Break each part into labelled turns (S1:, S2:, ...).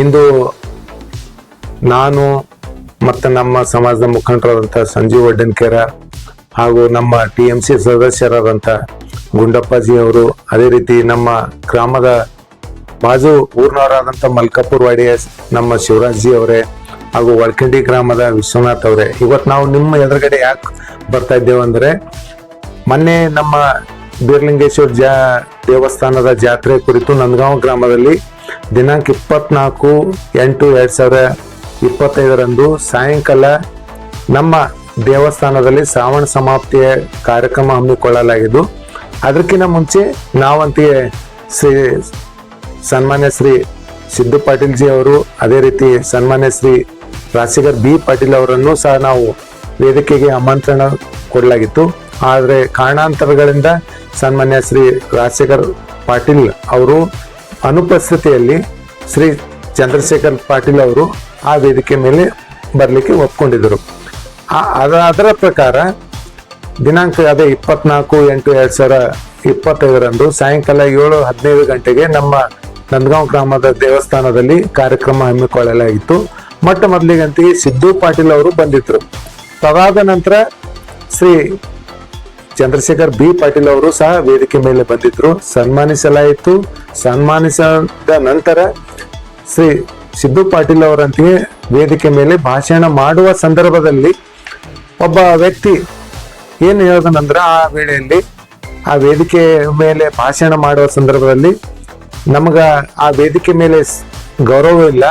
S1: ಇಂದು ನಾನು ಮತ್ತು ನಮ್ಮ ಸಮಾಜದ ಮುಖಂಡರಾದಂಥ ಸಂಜೀವ್ ವಡ್ಡನ್ಕೇರ ಹಾಗೂ ನಮ್ಮ ಟಿ ಎಂ ಸಿ ಸದಸ್ಯರಾದಂಥ ಗುಂಡಪ್ಪಾಜಿ ಅವರು ಅದೇ ರೀತಿ ನಮ್ಮ ಗ್ರಾಮದ ಬಾಜು ಊರಿನವರಾದಂಥ ಮಲ್ಕಾಪುರ್ ವಾಡಿಯ ನಮ್ಮ ಶಿವರಾಜ್ಜಿ ಅವರೇ ಹಾಗೂ ವಳ್ಕಂಡಿ ಗ್ರಾಮದ ವಿಶ್ವನಾಥ್ ಅವರೇ. ಇವತ್ತು ನಾವು ನಿಮ್ಮ ಎದುರುಗಡೆ ಯಾಕೆ ಬರ್ತಾ ಇದ್ದೇವೆ ಅಂದರೆ, ಮೊನ್ನೆ ನಮ್ಮ ಬೀರ್ಲಿಂಗೇಶ್ವರ ಜಾ ದೇವಸ್ಥಾನದ ಜಾತ್ರೆ ಕುರಿತು ನಂದಗಾಂವ್ ಗ್ರಾಮದಲ್ಲಿ ದಿನಾಂಕ ಇಪ್ಪತ್ನಾಲ್ಕು, ಎಂಟು, ಎರಡು ಸಾವಿರ ಇಪ್ಪತ್ತೈದರಂದು ಸಾಯಂಕಾಲ ನಮ್ಮ ದೇವಸ್ಥಾನದಲ್ಲಿ ಶ್ರಾವಣ ಸಮಾಪ್ತಿಯ ಕಾರ್ಯಕ್ರಮ ಹಮ್ಮಿಕೊಳ್ಳಲಾಗಿದ್ದು, ಅದಕ್ಕಿಂತ ಮುಂಚೆ ನಾವಂತೆಯೇ ಶ್ರೀ ಸನ್ಮಾನ್ಯ ಶ್ರೀ ಸಿದ್ದು ಪಾಟೀಲ್ ಜಿ ಅವರು, ಅದೇ ರೀತಿ ಸನ್ಮಾನ್ಯ ಶ್ರೀ ರಾಜಶೇಖರ್ ಬಿ ಪಾಟೀಲ್ ಅವರನ್ನು ಸಹ ನಾವು ವೇದಿಕೆಗೆ ಆಮಂತ್ರಣ ಕೊಡಲಾಗಿತ್ತು. ಆದರೆ ಕಾರಣಾಂತರಗಳಿಂದ ಸನ್ಮಾನ್ಯ ಶ್ರೀ ರಾಜಶೇಖರ್ ಪಾಟೀಲ್ ಅವರು ಅನುಪಸ್ಥಿತಿಯಲ್ಲಿ ಶ್ರೀ ಚಂದ್ರಶೇಖರ್ ಪಾಟೀಲ್ ಅವರು ಆ ವೇದಿಕೆ ಮೇಲೆ ಬರಲಿಕ್ಕೆ ಒಪ್ಕೊಂಡಿದ್ದರು. ಅದ, ಅದರ ಪ್ರಕಾರ ದಿನಾಂಕ ಅದೇ ಇಪ್ಪತ್ನಾಲ್ಕು ಎಂಟು ಎರಡು ಸಾವಿರ ಇಪ್ಪತ್ತೈದರಂದು ಸಾಯಂಕಾಲ ಏಳು ಹದಿನೈದು ಗಂಟೆಗೆ ನಮ್ಮ ನಂದಗಾಂವ್ ಗ್ರಾಮದ ದೇವಸ್ಥಾನದಲ್ಲಿ ಕಾರ್ಯಕ್ರಮ ಹಮ್ಮಿಕೊಳ್ಳಲಾಗಿತ್ತು. ಮೊಟ್ಟ ಮೊದಲಿಗಂತೆ ಸಿದ್ದು ಪಾಟೀಲ್ ಅವರು ಬಂದಿದ್ದರು. ತದಾದ ನಂತರ ಶ್ರೀ ಚಂದ್ರಶೇಖರ್ ಬಿ ಪಾಟೀಲ್ ಅವರು ಸಹ ವೇದಿಕೆ ಮೇಲೆ ಬಂದಿದ್ರು. ಸನ್ಮಾನಿಸಲಾಯಿತು. ಸನ್ಮಾನಿಸಿದ ನಂತರ ಶ್ರೀ ಸಿದ್ದು ಪಾಟೀಲ್ ಅವರಂತೆಯೇ ವೇದಿಕೆ ಮೇಲೆ ಭಾಷಣ ಮಾಡುವ ಸಂದರ್ಭದಲ್ಲಿ ಒಬ್ಬ ವ್ಯಕ್ತಿ ಏನು ಹೇಳಿದನಂದ್ರೆ ಆ ವೇಳೆಯಲ್ಲಿ ಆ ವೇದಿಕೆ ಮೇಲೆ ಭಾಷಣ ಮಾಡುವ ಸಂದರ್ಭದಲ್ಲಿ ನಮಗ ಆ ವೇದಿಕೆ ಮೇಲೆ ಗೌರವ ಇಲ್ಲ,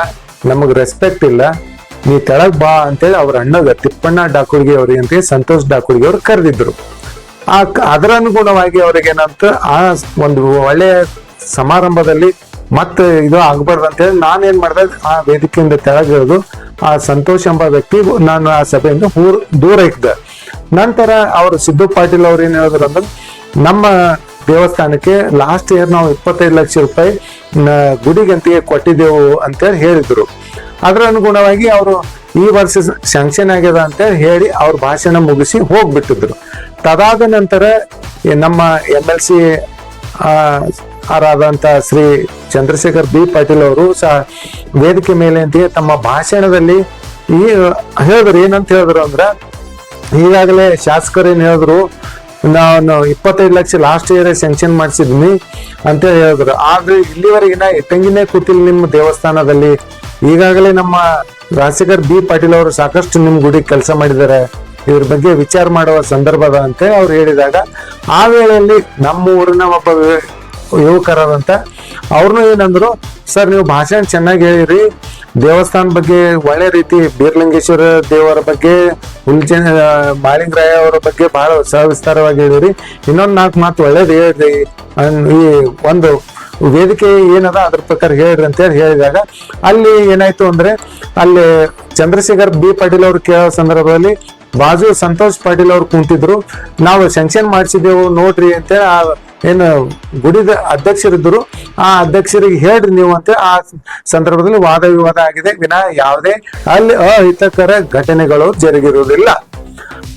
S1: ನಮಗೆ ರೆಸ್ಪೆಕ್ಟ್ ಇಲ್ಲ, ನೀ ತೆಳಗ್ ಬಾ ಅಂತೇಳಿ ಅವ್ರ ಅಣ್ಣಗ ತಿಪ್ಪಣ್ಣ ಡಾಕುರ್ಗಿ ಅವ್ರಿಗೆ ಅಂತ ಸಂತೋಷ್ ಡಾಕುರ್ಗಿ ಅವ್ರು ಕರೆದಿದ್ರು. ಆ ಅದರ ಅನುಗುಣವಾಗಿ ಅವ್ರಿಗೆ ಏನಂತ ಆ ಒಂದು ಒಳ್ಳೆಯ ಸಮಾರಂಭದಲ್ಲಿ ಮತ್ತೆ ಇದು ಆಗ್ಬಾರ್ದು ಅಂತೇಳಿ ನಾನೇನ್ ಮಾಡ್ದೆ, ಆ ವೇದಿಕೆಯಿಂದ ತೆಳಗಿಳಿದು ಆ ಸಂತೋಷ್ ಎಂಬ ವ್ಯಕ್ತಿ ನಾನು ಆ ಸಭೆಯಿಂದ ಊರ್ ದೂರ ಇದ್ದೆ. ನಂತರ ಅವರು ಸಿದ್ದು ಪಾಟೀಲ್ ಅವ್ರು ಏನ್ ಹೇಳಿದ್ರು ಅಂದ್ರೆ, ನಮ್ಮ ದೇವಸ್ಥಾನಕ್ಕೆ ಲಾಸ್ಟ್ ಇಯರ್ ನಾವು ಇಪ್ಪತ್ತೈದು ಲಕ್ಷ ರೂಪಾಯಿ ಗುಡಿಗಂತೆಗೆ ಕೊಟ್ಟಿದ್ದೆವು ಅಂತೇಳಿ ಹೇಳಿದ್ರು. ಅದರ ಅನುಗುಣವಾಗಿ ಅವರು ಈ ವರ್ಷ ಸ್ಯಾಂಕ್ಷನ್ ಆಗ್ಯದ ಅಂತ ಹೇಳಿ ಅವ್ರ ಭಾಷಣ ಮುಗಿಸಿ ಹೋಗ್ಬಿಟ್ಟಿದ್ರು. ತದಾದ ನಂತರ ನಮ್ಮ ಎಂ ಎಲ್ ಸಿ ಆರಾದಂತ ಶ್ರೀ ಚಂದ್ರಶೇಖರ್ ಬಿ ಪಾಟೀಲ್ ಅವರು ಸಹ ವೇದಿಕೆ ಮೇಲೆ ಅಂತ ತಮ್ಮ ಭಾಷಣದಲ್ಲಿ ಈ, ಹೇಳಿದ್ರು. ಏನಂತ ಹೇಳಿದ್ರು ಅಂದ್ರೆ, ಈಗಾಗಲೇ ಶಾಸಕರು ಏನು ಹೇಳಿದ್ರು ನಾನು ಇಪ್ಪತ್ತೈದು ಲಕ್ಷ ಲಾಸ್ಟ್ ಇಯರ್ ಸ್ಯಾಂಕ್ಷನ್ ಮಾಡಿಸಿದ್ನಿ ಅಂತ ಹೇಳಿದ್ರು. ಆದ್ರೆ ಇಲ್ಲಿವರೆಗಿನ ಇಟ್ಟಂಗಿನೇ ಕೂತಿಲ್ಲ ನಿಮ್ಮ ದೇವಸ್ಥಾನದಲ್ಲಿ. ಈಗಾಗಲೇ ನಮ್ಮ ರಾಜಶೇಖರ್ ಬಿ ಪಾಟೀಲ್ ಅವರು ಸಾಕಷ್ಟು ನಿಮ್ ಗುಡಿ ಕೆಲಸ ಮಾಡಿದ್ದಾರೆ. ಇವ್ರ ಬಗ್ಗೆ ವಿಚಾರ ಮಾಡುವ ಸಂದರ್ಭದ ಅಂತ ಅವ್ರು ಹೇಳಿದಾಗ, ಆ ವೇಳೆಯಲ್ಲಿ ನಮ್ಮ ಊರಿನ ಒಬ್ಬ ಯುವ- ಯುವಕರಾದಂತ ಅವ್ರನ್ನೂ ಏನಂದ್ರು, ಸರ್, ನೀವು ಭಾಷಣ ಚೆನ್ನಾಗಿ ಹೇಳಿರಿ. ದೇವಸ್ಥಾನ ಬಗ್ಗೆ ಒಳ್ಳೆ ರೀತಿ ಬೀರ್ಲಿಂಗೇಶ್ವರ ದೇವರ ಬಗ್ಗೆ ಹುಲ್ಜನ ಮಾಳಿಂಗರಾಯ ಅವರ ಬಗ್ಗೆ ಬಹಳ ಸವಿಸ್ತಾರವಾಗಿ ಹೇಳಿರಿ. ಇನ್ನೊಂದು ನಾಲ್ಕು ಮಾತು ಒಳ್ಳೇದು ಹೇಳಿರಿ. ಈ ಒಂದು ವೇದಿಕೆ ಏನದ, ಅದ್ರ ಪ್ರಕಾರ ಹೇಳ್ರಿ ಅಂತ ಹೇಳಿ ಹೇಳಿದಾಗ, ಅಲ್ಲಿ ಏನಾಯ್ತು ಅಂದ್ರೆ, ಅಲ್ಲಿ ಚಂದ್ರಶೇಖರ್ ಬಿ ಪಾಟೀಲ್ ಅವ್ರು ಕೇಳೋ ಸಂದರ್ಭದಲ್ಲಿ ಬಾಜು ಸಂತೋಷ್ ಪಾಟೀಲ್ ಅವ್ರು ಕುಂತಿದ್ರು. ನಾವು ಸ್ಯಾಂಕ್ಷನ್ ಮಾಡಿಸಿದೆವು ನೋಡ್ರಿ ಅಂತ ಆ ಏನು ಗುಡಿದ ಅಧ್ಯಕ್ಷರಿದ್ದರು ಆ ಅಧ್ಯಕ್ಷರಿಗೆ ಹೇಳ್ರಿ ನೀವು ಅಂತ ಆ ಸಂದರ್ಭದಲ್ಲಿ ವಾದ ವಿವಾದ ಆಗಿದೆ. ವಿನ ಯಾವುದೇ ಅಲ್ಲಿ ಅಹಿತಕರ ಘಟನೆಗಳು ಜರುಗಿರುವುದಿಲ್ಲ.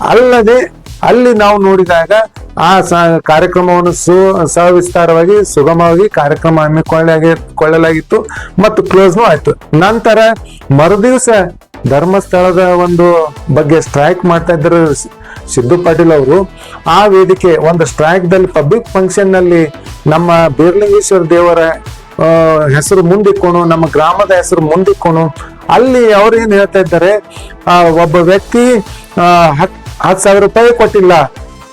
S1: ಅಲ್ಲದೆ ಅಲ್ಲಿ ನಾವು ನೋಡಿದಾಗ ಆ ಕಾರ್ಯಕ್ರಮವನ್ನು ಸು ಸವಿಸ್ತಾರವಾಗಿ ಸುಗಮವಾಗಿ ಕಾರ್ಯಕ್ರಮ ಹಮ್ಮಿಕೊಳ್ಳಲಾಗಿ ಕೊಳ್ಳಲಾಗಿತ್ತು ಮತ್ತು ಕ್ಲೋಸ್ನು ಆಯ್ತು. ನಂತರ ಮರುದಿವಸ ಧರ್ಮಸ್ಥಳದ ಒಂದು ಬಗ್ಗೆ ಸ್ಟ್ರೈಕ್ ಮಾಡ್ತಾ ಇದ್ರು ಸಿದ್ದು ಪಾಟೀಲ್ ಅವರು. ಆ ವೇದಿಕೆ ಒಂದು ಸ್ಟ್ರೈಕ್ ದಲ್ಲಿ ಪಬ್ಲಿಕ್ ಫಂಕ್ಷನ್ನಲ್ಲಿ ನಮ್ಮ ಬೀರ್ಲಿಂಗೇಶ್ವರ ದೇವರ ಹೆಸರು ಮುಂದಿಕ್ಕೋಣ ನಮ್ಮ ಗ್ರಾಮದ ಹೆಸರು ಮುಂದಿಕ್ಕೋಣ. ಅಲ್ಲಿ ಅವ್ರು ಏನು ಹೇಳ್ತಾ ಇದ್ದಾರೆ ಒಬ್ಬ ವ್ಯಕ್ತಿ ಆ, ಹತ್ ಹತ್ತು ಸಾವಿರ ರೂಪಾಯಿ ಕೊಟ್ಟಿಲ್ಲ.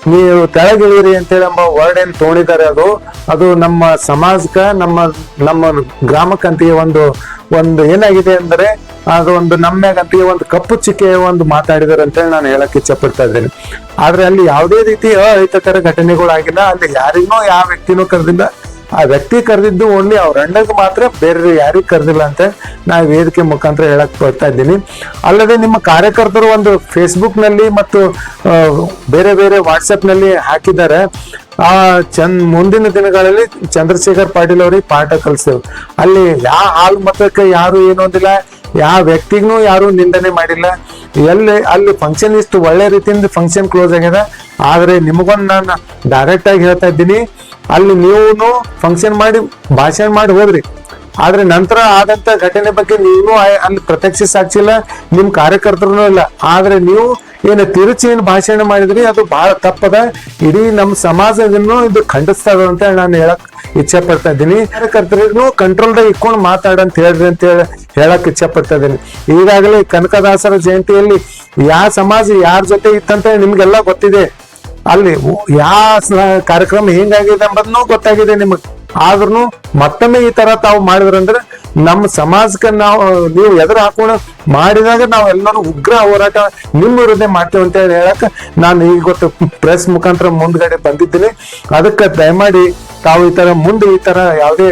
S1: ನೀವು ತೆಳಗಿಳಿರಿ ಅಂತೇಳಿ ಎಂಬ ವರ್ಡ್ ಏನ್ ತೊಗೊಂಡಿದ್ದಾರೆ ಅದು ಅದು ನಮ್ಮ ಸಮಾಜಕ್ಕೆ, ನಮ್ಮ ನಮ್ಮ ಗ್ರಾಮಕ್ಕಂತಿಗೆ ಒಂದು ಒಂದು ಏನಾಗಿದೆ ಅಂದ್ರೆ, ಅದು ಒಂದು ನಮ್ಮ್ಯಾಗಂತೆಯೇ ಒಂದು ಕಪ್ಪು ಚಿಕ್ಕೆ ಒಂದು ಮಾತಾಡಿದಾರೆ ಅಂತೇಳಿ ನಾನು ಹೇಳಕ್ ಇಚ್ಛೆ ಪಡ್ತಾ ಇದ್ದೇನೆ. ಆದ್ರೆ ಅಲ್ಲಿ ಯಾವುದೇ ರೀತಿ ಅಹಿತಕರ ಘಟನೆಗಳಾಗಿಲ್ಲ. ಅಲ್ಲಿ ಯಾರಿಗೂ ಯಾವ ವ್ಯಕ್ತಿನೂ ಕರೆದಿಲ್ಲ. ಆ ವ್ಯಕ್ತಿ ಕರೆದಿದ್ದು ಓನ್ಲಿ ಅವ್ರ ಅಣ್ಣಗೆ ಮಾತ್ರ ಬೇರೆ ಯಾರಿಗೆ ಕರೆದಿಲ್ಲ ಅಂತ ನಾ ವೇದಿಕೆ ಮುಖಾಂತರ ಹೇಳಕ್ ಬರ್ತಾ ಇದ್ದೀನಿ. ಅಲ್ಲದೆ ನಿಮ್ಮ ಕಾರ್ಯಕರ್ತರು ಒಂದು ಫೇಸ್ಬುಕ್ನಲ್ಲಿ ಮತ್ತು ಬೇರೆ ಬೇರೆ ವಾಟ್ಸಪ್ನಲ್ಲಿ ಹಾಕಿದ್ದಾರೆ. ಆ, ಚಂದ್, ಮುಂದಿನ ದಿನಗಳಲ್ಲಿ ಚಂದ್ರಶೇಖರ್ ಪಾಟೀಲ್ ಅವರಿಗೆ ಪಾಠ ಕಲಿಸ್ತೇವೆ ಅಲ್ಲಿ ಯಾವ ಹಾಲು ಮತಕ್ಕೆ ಯಾರು ಏನು ಅಂದಿಲ್ಲ ಯಾವ ವ್ಯಕ್ತಿಗೂ ಯಾರು ನಿಂದನೆ ಮಾಡಿಲ್ಲ ಎಲ್ಲಿ, ಅಲ್ಲಿ ಫಂಕ್ಷನ್ ಇಷ್ಟು ಒಳ್ಳೆ ರೀತಿಯಿಂದ ಫಂಕ್ಷನ್ ಕ್ಲೋಸ್ ಆಗ್ಯದ ಆದರೆ ನಿಮಗೊಂದು ನಾನು ಡೈರೆಕ್ಟ್ ಆಗಿ ಹೇಳ್ತಾ ಇದ್ದೀನಿ. ಅಲ್ಲಿ ನೀವು ಫಂಕ್ಷನ್ ಮಾಡಿ, ಭಾಷಣ ಮಾಡಿ ಹೋದ್ರಿ. ಆದ್ರೆ ನಂತರ ಆದಂತ ಘಟನೆ ಬಗ್ಗೆ ನೀವು ಅಲ್ಲಿ ಪ್ರತ್ಯಕ್ಷ ಸಾಕ್ಷಿಲ್ಲ ನಿಮ್ ಕಾರ್ಯಕರ್ತರು ಇಲ್ಲ. ಆದ್ರೆ ನೀವು ಏನು ತಿರುಚಿ ಏನು ಭಾಷಣ ಮಾಡಿದ್ರಿ, ಅದು ಬಹಳ ತಪ್ಪದ. ಇಡೀ ನಮ್ಮ ಸಮಾಜವನ್ನು ಇದು ಖಂಡಿಸ್ತದ ಅಂತ ನಾನು ಹೇಳಕ್ ಇಚ್ಛೆ ಪಡ್ತಾ ಇದ್ದೀನಿ. ಕಾರ್ಯಕರ್ತರಿಗೂ ಕಂಟ್ರೋಲ್ದಾಗ ಇಟ್ಕೊಂಡು ಮಾತಾಡಂತ ಹೇಳ್ರಿ ಅಂತ ಹೇಳಿ ಹೇಳಕ್ ಇಚ್ಛೆ ಪಡ್ತಾ ಇದ್ದೀನಿ. ಈಗಾಗಲೇ ಕನಕದಾಸರ ಜಯಂತಿಯಲ್ಲಿ ಯಾವ ಸಮಾಜ ಯಾರ ಜೊತೆ ಇತ್ತಂತ ನಿಮ್ಗೆಲ್ಲ ಗೊತ್ತಿದೆ. ಅಲ್ಲಿ ಯಾವ ಕಾರ್ಯಕ್ರಮ ಹೆಂಗಾಗಿದೆ ಎಂಬುದನ್ನು ಗೊತ್ತಾಗಿದೆ ನಿಮಗೆ. ಆದ್ರೂ ಮತ್ತೊಮ್ಮೆ ಈ ತರ ತಾವು ಮಾಡಿದ್ರಂದ್ರೆ ನಮ್ಮ ಸಮಾಜಕ್ಕೆ ನಾವು, ನೀವು ಎದುರು ಹಾಕೊಂಡು ಮಾಡಿದಾಗ ನಾವು ಎಲ್ಲರೂ ಉಗ್ರ ಹೋರಾಟ ನಿಮ್ಮ ವಿರುದ್ಧ ಮಾಡ್ತೇವೆ ಅಂತ ಹೇಳಿ ಹೇಳಕ್ ನಾನು ಈಗ ಗೊತ್ತು ಪ್ರೆಸ್ ಮುಖಾಂತರ ಮುಂದ್ಗಡೆ ಬಂದಿದ್ದೀನಿ. ಅದಕ್ಕೆ ದಯಮಾಡಿ ತಾವು ಈ ತರ ಮುಂದೆ ಈ ತರ ಯಾವುದೇ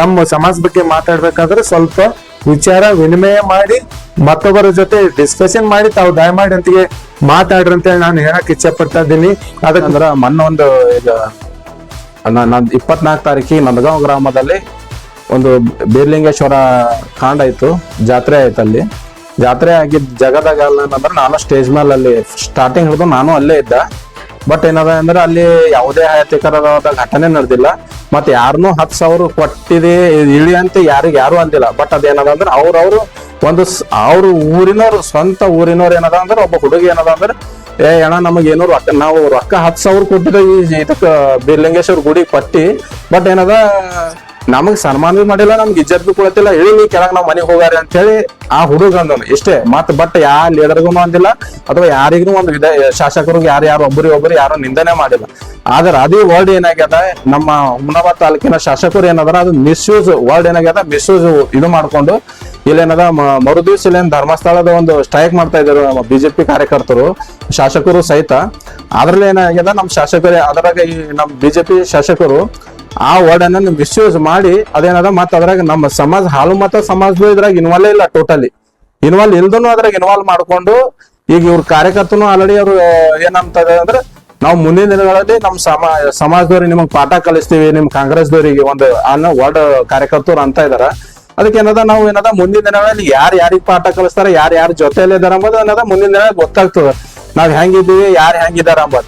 S1: ನಮ್ಮ ಸಮಾಜ ಬಗ್ಗೆ ಮಾತಾಡ್ಬೇಕಾದ್ರೆ ಸ್ವಲ್ಪ ವಿಚಾರ ವಿನಿಮಯ ಮಾಡಿ, ಮತ್ತೊಬ್ಬರ ಜೊತೆ ಡಿಸ್ಕಷನ್ ಮಾಡಿ, ತಾವು ದಯಮಾಡಿ ಅಂತಿಗೆ ಮಾತಾಡ್ರಿ ಅಂತ ನಾನು ಹೇಳಕ್ ಇಚ್ಛೆ ಪಡ್ತಾ ಇದ್ದೀನಿ. ಅದಕ್ಕೆ
S2: ಅಂದ್ರ ಮೊನ್ನೆ ಒಂದು ಈಗ ನಾನು ಇಪ್ಪತ್ನಾಲ್ಕು ತಾರೀಕಿಗೆ ನಂದಗಾಂವ್ ಗ್ರಾಮದಲ್ಲಿ ಒಂದು ಬೀರ್ಲಿಂಗೇಶ್ವರ ಕಾಂಡ ಆಯ್ತು ಜಾತ್ರೆ ಆಯ್ತು ಅಲ್ಲಿ. ಜಾತ್ರೆ ಆಗಿದ್ದ ಜಗದಾಗ ಅಂದ್ರೆ ನಾನು ಸ್ಟೇಜ್ ಮೇಲೆ ಅಲ್ಲಿ ಸ್ಟಾರ್ಟಿಂಗ್ ಹಿಡಿದು ನಾನು ಅಲ್ಲೇ ಇದ್ದ. ಬಟ್ ಏನದ ಅಂದ್ರೆ ಅಲ್ಲಿ ಯಾವುದೇ ಅಹಿತಕರವಾದ ಘಟನೆ ನಡೆದಿಲ್ಲ. ಮತ್ತೆ ಯಾರನ್ನೂ ಹತ್ತು ಸಾವಿರ ಕೊಟ್ಟಿದೆ, ಇಳಿ ಅಂತ ಯಾರಿಗೆ ಯಾರು ಅಂದಿಲ್ಲ. ಬಟ್ ಅದೇನದ ಅಂದ್ರೆ ಅವ್ರವ್ರು ಒಂದು ಅವ್ರ ಊರಿನವ್ರು, ಸ್ವಂತ ಊರಿನವ್ರು ಏನದ ಅಂದ್ರೆ ಒಬ್ಬ ಹುಡುಗಿ ಏನದ ಅಂದ್ರೆ, ಏ ಅಣ್ಣ, ನಮಗೆ ಏನೋ ರೊಕ್ಕ, ನಾವು ರೊಕ್ಕ ಹತ್ತು ಸಾವಿರ ಕೊಟ್ಟಿದ್ದ ಈ ಇದಕ್ಕೆ ಬೀರ್ಲಿಂಗೇಶ್ವರ ಗುಡಿ ಪಟ್ಟಿ. ಬಟ್ ಏನದ ನಮಗ್ ಸನ್ಮಾನ ಮಾಡಿಲ್ಲ, ನಮ್ಗೆ ಇಜ್ಜತ್ ಬಿ ಕೊಡತಿಲ್ಲ ಹೇಳಿ, ನೀ ಕೆಳಗ್ ನಾವ್ ಮನೆಗೆ ಹೋಗಾರ ಅಂತ ಹೇಳಿ ಆ ಹುಡುಗ ಅಂದನು ಇಷ್ಟೇ ಮತ್ ಬಟ್ ಯಾ ಲೀಡರ್ಗೂ ಅಂದಿಲ್ಲ, ಅಥವಾ ಯಾರಿಗೂ ಒಂದು ವಿಧ, ಶಾಸಕರಿಗೆ ಯಾರು ಯಾರು ಒಬ್ಬರಿ ಒಬ್ಬರು ಯಾರು ನಿಂದನೆ ಮಾಡಿಲ್ಲ. ಆದ್ರೆ ಅದೇ ವರ್ಡ್ ಏನಾಗ್ಯದ, ನಮ್ಮ ಹುಮನಾಬಾದ್ ತಾಲೂಕಿನ ಶಾಸಕರು ಏನದಾರ, ಅದು ಮಿಸ್ಯೂಸ್ ವರ್ಡ್ ಏನಾಗ್ಯದ ಮಿಸ್ಯೂಸ್ ಇದು ಮಾಡ್ಕೊಂಡು ಇಲ್ಲೇನದ ಏನದ ಮರು ದಿವಸ ಇಲ್ಲೇನ್ ಧರ್ಮಸ್ಥಳದ ಒಂದು ಸ್ಟ್ರೈಕ್ ಮಾಡ್ತಾ ಇದ್ದಾರೆ ನಮ್ಮ ಬಿಜೆಪಿ ಕಾರ್ಯಕರ್ತರು, ಶಾಸಕರು ಸಹಿತ. ಅದ್ರಲ್ಲಿ ಏನಾಗ್ಯದ ನಮ್ಮ ಶಾಸಕರೇ, ಅದರಾಗ ಈ ನಮ್ಮ ಬಿಜೆಪಿ ಶಾಸಕರು ಆ ವರ್ಡ್ ನೀವು ಮಿಸ್ಯೂಸ್ ಮಾಡಿ ಅದೇನದ ಮತ್ತೆ ಅದ್ರಾಗ ನಮ್ಮ ಸಮಾಜ, ಹಾಲು ಮತ ಸಮಾಜದ ಇದ್ರಾಗ ಇನ್ವಾಲ್ವ್ ಇಲ್ಲ ಟೋಟಲಿ ಇನ್ವಾಲ್ವ್ ಇಲ್ದನು ಅದ್ರಾಗ ಇನ್ವಾಲ್ವ್ ಮಾಡ್ಕೊಂಡು ಈಗ ಇವ್ರ ಕಾರ್ಯಕರ್ತನು ಆಲ್ರೆಡಿ ಅವರು ಏನಂತದೆ ಅಂದ್ರೆ ನಾವು ಮುಂದಿನ ದಿನಗಳಲ್ಲಿ ನಮ್ಮ ಸಮಾಜ ಸಮಾಜದವ್ರಿಗೆ ನಿಮಗೆ ಪಾಠ ಕಲಿಸ್ತೀವಿ, ನಿಮ್ ಕಾಂಗ್ರೆಸ್ದವರಿಗೆ ಒಂದು ಅನ್ನೋ ವರ್ಡ್ ಕಾರ್ಯಕರ್ತರು ಅಂತ ಇದಾರ. ಅದಕ್ಕೆ ಏನದ ನಾವು ಏನದ ಮುಂದಿನ ದಿನಗಳಲ್ಲಿ ಯಾರು ಯಾರಿಗೆ ಪಾಠ ಕಲಿಸ್ತಾರ, ಯಾರು ಯಾರ ಜೊತೆಯಲ್ಲಿ ಇದಾರ ಅಂಬೋದು ಏನದ ಮುಂದಿನ ದಿನ ಗೊತ್ತಾಗ್ತದ. ನಾವ್ ಹೆಂಗಿದ್ದೀವಿ ಯಾರು ಹೆಂಗಿದಾರ ಅಂಬದ್.